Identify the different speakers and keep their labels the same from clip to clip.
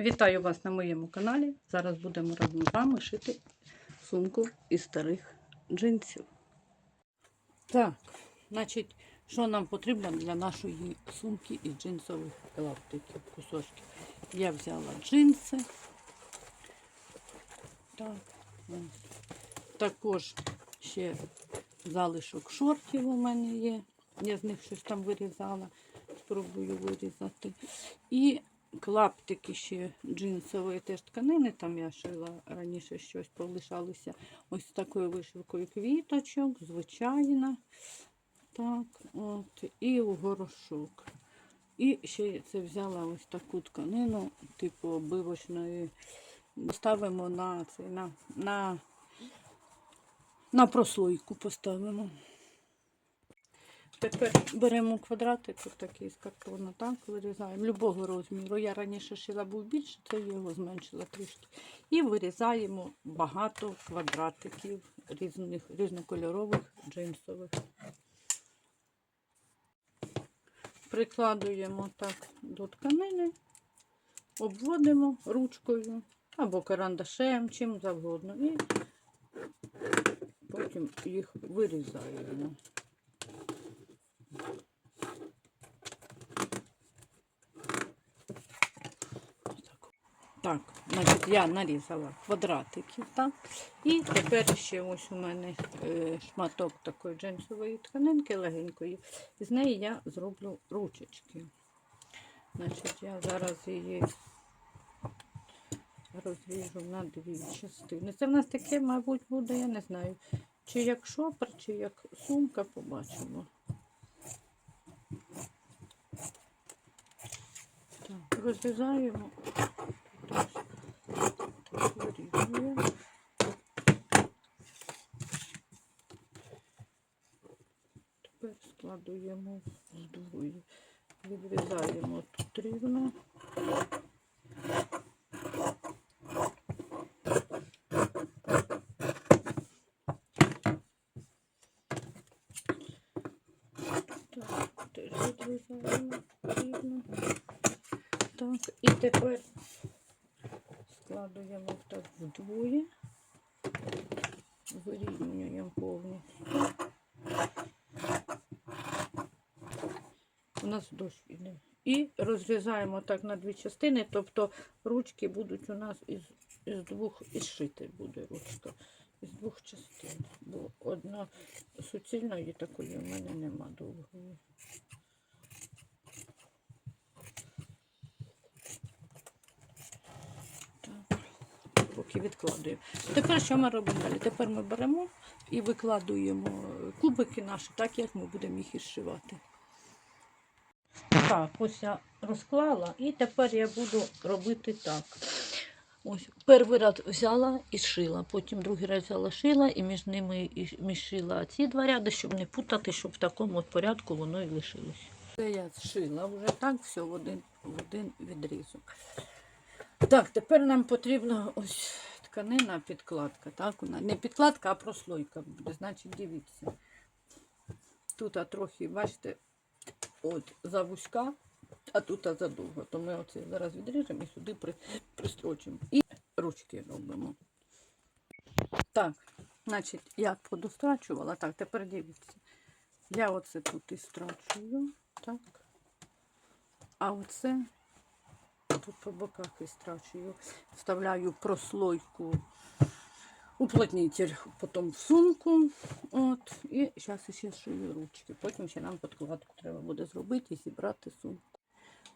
Speaker 1: Вітаю вас на моєму каналі. Зараз будемо разом з вами шити сумку із старих джинсів. Так, значить, що нам потрібно для нашої сумки із джинсових елаптиків, кусочків. Я взяла джинси. Так. Також ще залишок шортів у мене є. Я з них щось там вирізала. Спробую вирізати. І клаптики ще джинсової теж тканини. Там я шила раніше щось полишалося. Ось такою вишивкою квіточок, звичайна. Так, от, і у горошок. І ще я це взяла ось таку тканину, типу обивочної. Ставимо на, це, на, на, на прослойку поставимо. Тепер беремо квадратик, от такий з картону, так, вирізаємо любого розміру. Я раніше шила був більше, це я його зменшила трішки. І вирізаємо багато квадратиків різних, різнокольорових джинсових. Прикладуємо так до тканини, обводимо ручкою або карандашем, чим завгодно. І потім їх вирізаємо. Так, значить, я нарізала квадратиків, так? І тепер ще ось у мене е, шматок такої джинсової тканинки легенької. З неї я зроблю ручечки. Значить, я зараз її розріжу на дві частини. Це в нас таке, мабуть, буде, я не знаю, чи як шопер, чи як сумка, побачимо. Так, розрізаємо. Так, вирізуємо. Тепер складуємо вдвоє. Відрізаємо тут. Так, теж відрізаємо рівно. Так, і тепер складуємо так вдвоє, вирівнюємо повністю. У нас дощ іде. І розрізаємо так на дві частини, тобто ручки будуть у нас із, із двох, із шити буде ручка, із двох частин. Бо одна суцільної такої у мене нема довгої. Поки відкладуємо. Тепер що ми робимо? Тепер ми беремо і викладуємо кубики наші, так як ми будемо їх ізшивати. Так, ось я розклала і тепер я буду робити так. Ось перший раз взяла і шила, потім другий раз взяла шила і між ними і між шила ці два ряди, щоб не путати, щоб в такому от порядку воно і лишилось. Це я зшила вже так, все в один, в один відрізок. Так, тепер нам потрібна ось тканина, підкладка. Так, вона не підкладка, а прослойка буде. Значить, дивіться. Тут а, трохи, бачите, от завузька, а тут а, задовго. То ми оце зараз відріжемо і сюди при, пристрочимо. І ручки робимо. Так, значить, я подострачувала. Так, тепер дивіться. Я оце тут і страчую. Так. А оце тут по боках і страчую. Вставляю прослойку уплотнитель, потім в сумку. От, і зараз ще шию ручки. Потім ще нам подкладку треба буде зробити і зібрати сумку.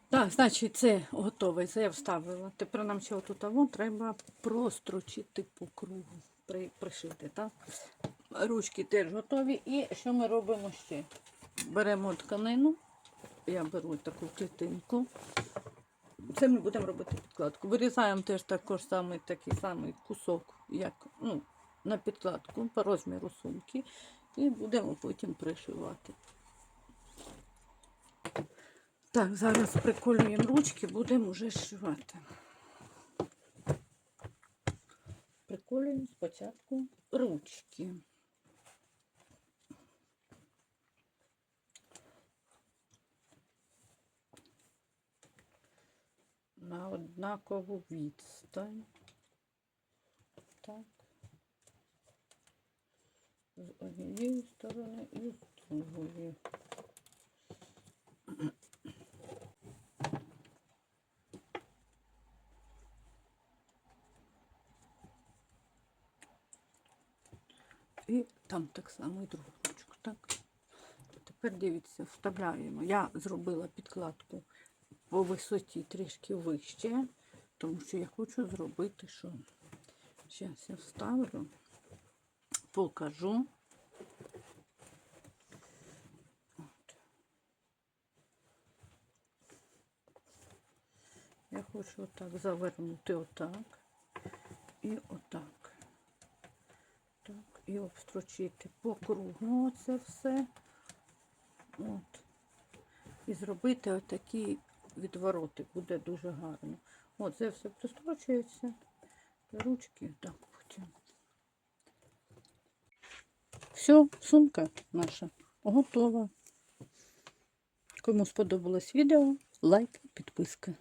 Speaker 1: Так, значить, це готове. Це я вставила. Тепер нам ще отут треба прострочити по кругу, при, пришити. так? Ручки теж готові. І що ми робимо ще? Беремо тканину. Я беру таку клітинку. Це ми будемо робити підкладку. Вирізаємо теж також самий такий самий кусок, як ну, на підкладку по розміру сумки. І будемо потім пришивати. Так, зараз приколюємо ручки, будемо вже зшивати. Приколюємо спочатку ручки. на однакову відстань. Так. З однієї сторони і з другої. І там так само і другу ручку. Так. Тепер дивіться, вставляємо. Я зробила підкладку по висоті трішки вище, тому що я хочу зробити, що зараз я вставлю, покажу. От. Я хочу отак завернути отак і отак. Так, і обстрочити по кругу оце все. От. І зробити отакий відвороти. Буде дуже гарно. От, це все пристрочується. Ручки так потім. Все, сумка наша готова. Кому сподобалось відео, лайк, підписка.